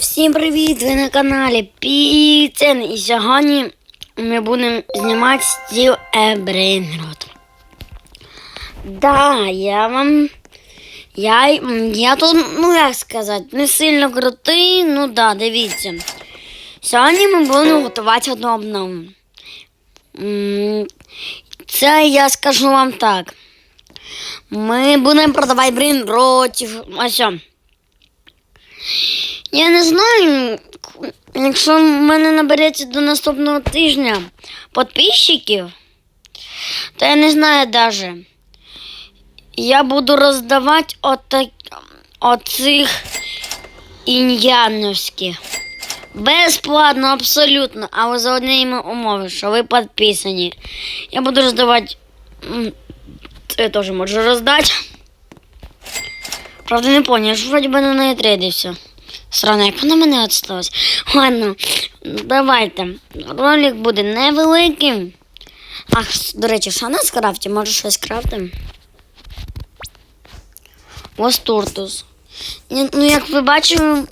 Всім привіт! Ви на каналі Піцен. І сьогодні ми будемо знімати стіл Ебрейнрод. Да, я вам. Я, я тут, ну як сказати, не сильно крутий, ну да, дивіться. Сьогодні ми будемо готувати одну обнову. Це я скажу вам так. Ми будемо продавати брейнротів. Ось. Що. Я не знаю, якщо в мене набереться до наступного тижня підписчиків, то я не знаю даже. Я буду роздавати отак, оцих ін'яновських. Безплатно, абсолютно, але за однією умови, що ви підписані. Я буду роздавати. Це я теж можу роздати. Правда, не я ж вроді би на неї Срана, як вона мене відсталась. Ладно, давайте. Ролик буде невеликим. Ах, до речі, що нас крафті? Може щось крафтимо? Ось туртус. Ну, як ви бачите.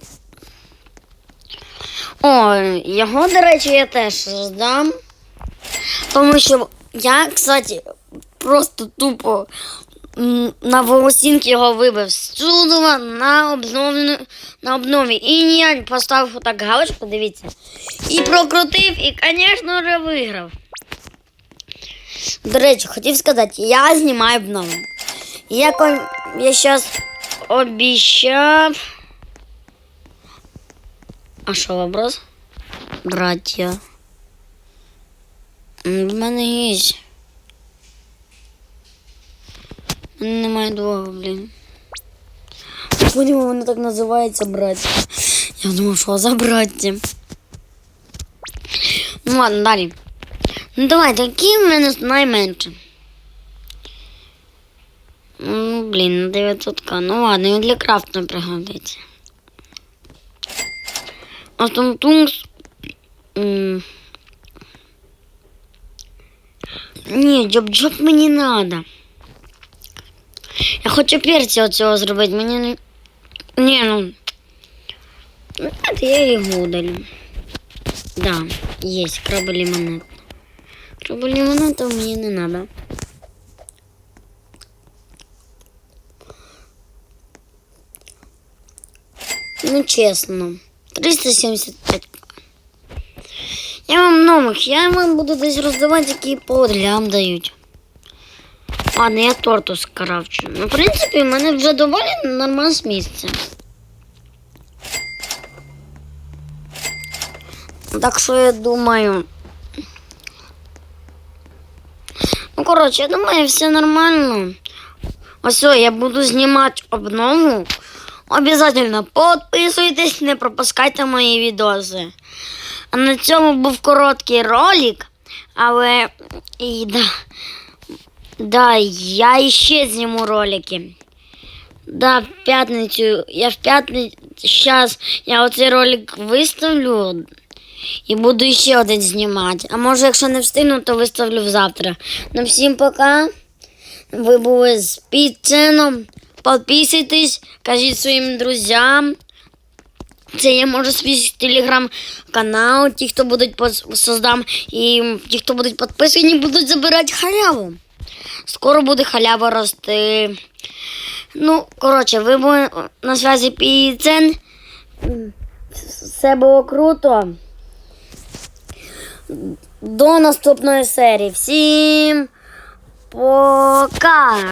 О, його, до речі, я теж здам. Тому що я, кстати, просто тупо на волосінки його вибив з чудова на обновлену на обнові. І ніяк поставив так галочку, дивіться. І прокрутив, і, звісно, вже виграв. До речі, хотів сказати, я знімаю обнову. Як он, я зараз обіцяв. А що вопрос? Браття. В мене є. У мене Немає двох, блін. Поняла, воно так називається браття. Я думав, що за браття. Ну ладно, далі. Ну давай, які в мене найменше. Ну, блін, на 900к. Ну ладно, він для крафту пригодиться. Астонтунгс. м, Ні, джоб-джоб мені надо. Я хочу перці оцього зробити, мені не. Ні, ну. Ну, это я його удалю. Да, есть краболимонад. Краболимонада мені не надо. Ну, чесно. 375. Я вам нових, я вам буду десь роздавати, які по одлям дають. Ладно, я торту скаравчу. Ну, в принципі, в мене вже доволі нормальне місце. Так що я думаю. Ну, коротше, я думаю, все нормально. Ось, я буду знімати обнову. Обязательно підписуйтесь, не пропускайте мої відоси. А на цьому був короткий ролик, але і да. Да, я ще зніму ролики. Да, в п'ятницю. Я в п'ятницю. Зараз я оцей ролик виставлю і буду ще один знімати. А може, якщо не встигну, то виставлю завтра. Ну всім пока. Ви були з Піценом. Підписуйтесь, кажіть своїм друзям. Це я можу свій телеграм-канал. Ті, хто будуть создам, і ті, хто будуть підписані, будуть забирати халяву. Скоро буде халява рости. Ну, коротше, ви були на зв'язі Піцен. Все було круто. До наступної серії. Всім пока!